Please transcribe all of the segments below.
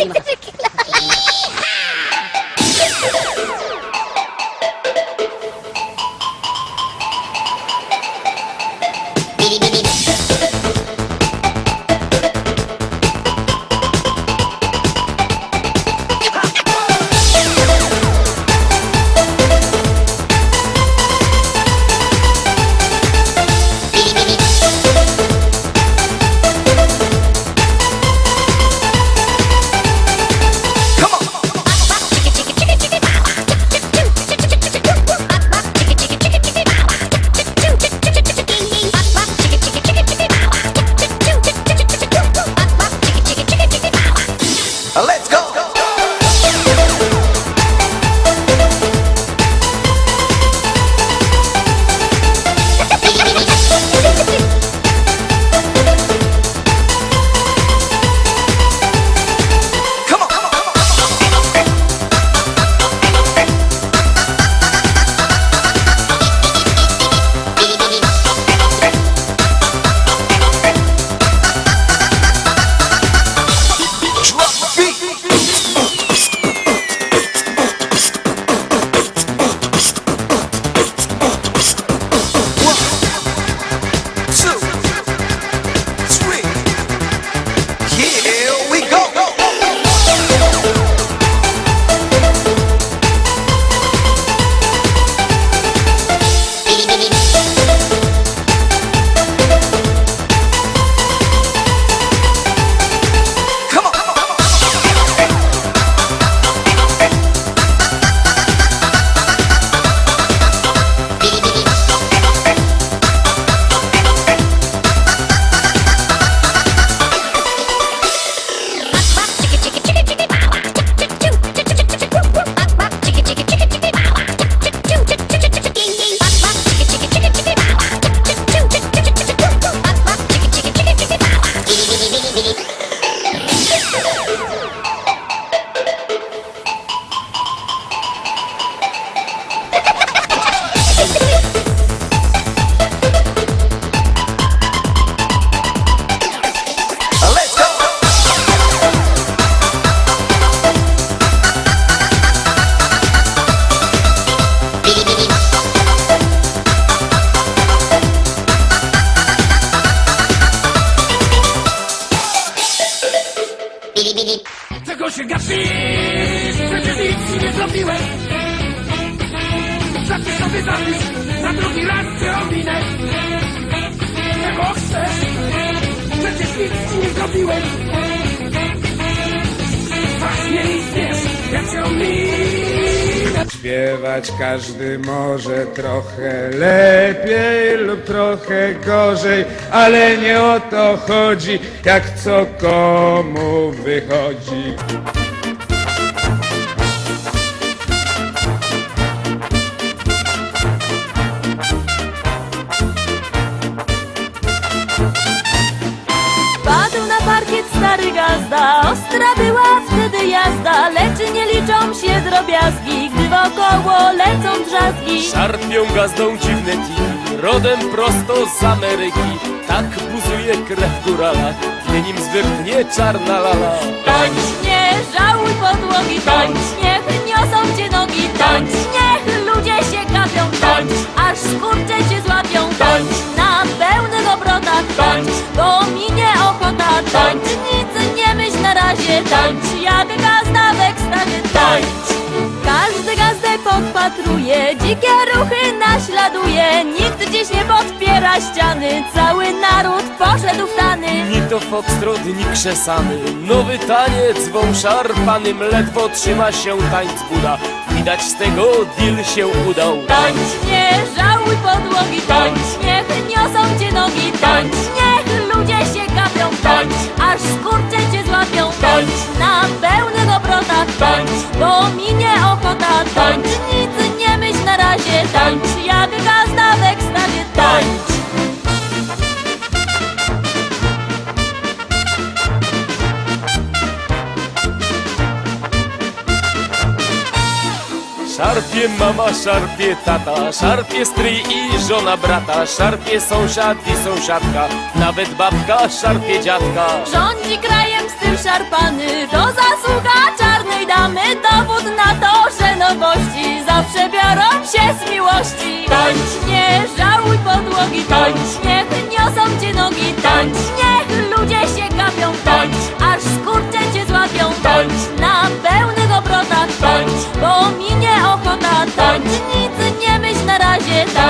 Sempre que Śpiewać każdy może trochę lepiej lub trochę gorzej, ale nie o to chodzi, jak co komu wychodzi. Stary gazda, ostra była wtedy jazda, lecz nie liczą się drobiazgi, gdy wokoło lecą drzazgi. Szarpią gazdą dziwne tiki, rodem prosto z Ameryki. Tak buzuje krew górala, w nim zwyknie czarna lala. Tańcz, nie żałuj podłogi, tańcz, niech niosą cię nogi, tańcz, niech ludzie się gapią, tańcz, aż skurcze cię złapią, tańcz, na pełnych obrotach, tańcz, bo minie podpatruje, dzikie ruchy naśladuje, nikt dziś nie podpiera ściany, cały naród poszedł w tany. Ni to foxtrot, ni krzesany, nowy taniec wą szarpanym, ledwo trzyma się tańc Buda. Widać z tego deal się udał. Tańcz, nie żałuj podłogi, tańcz, niech niosą cię nogi, tańcz, niech ludzie się gapią, tańcz, aż Szarpie mama, szarpie tata, szarpie stryj i żona brata, szarpie sąsiad i sąsiadka, nawet babka szarpie dziadka. Rządzi krajem styl szarpany,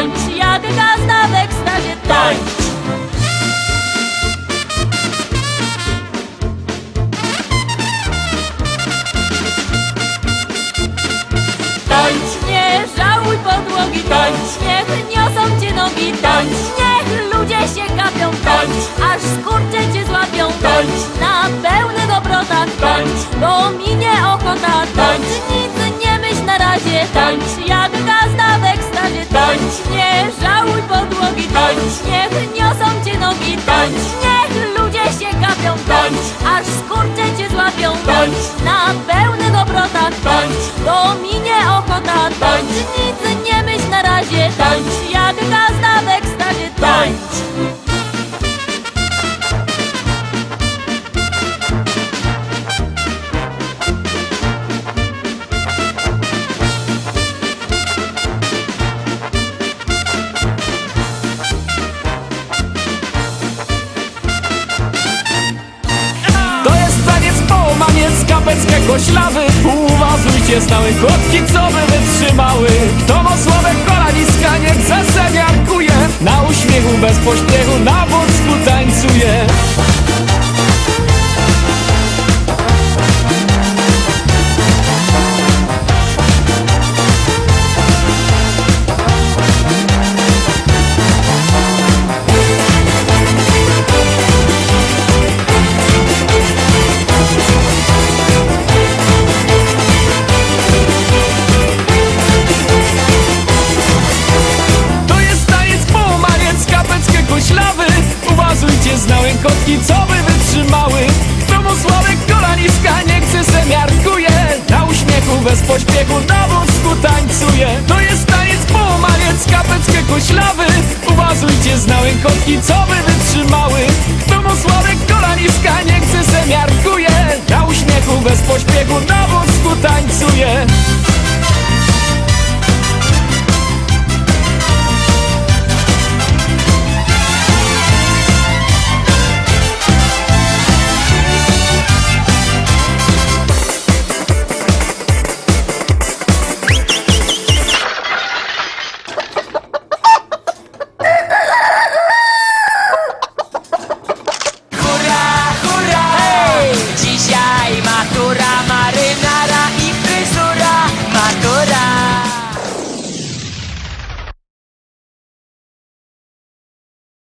tańcz, jak gazda w ekstazie, tańcz. Tańcz, nie żałuj podłogi, tańcz, niech niosą cię nogi, tańcz, niech ludzie się gapią, tańcz, aż skurcze cię złapią, tańcz, na pełnych obrotach, tańcz, bo minie ochota, tańcz, nic nie myśl na razie, tańcz, jak tańcz, niech niosą cię nogi, tańcz, niech ludzie się gapią, tańcz, aż skurcze cię złapią, tańcz, na pełnych obrotach, tańcz, bo Uwazujcie stały kotki, co by wytrzymały? Kto ma słabe kola niska, niech zeseniarkuje Na uśmiechu bez pośpiechu, na wózku ślawy. Uważujcie, znałem kotki, co by wytrzymały? To mu sławek kolaniska, nie chce se miarkuje. Na uśmiechu bez pośpiechu na wózku tańcuje.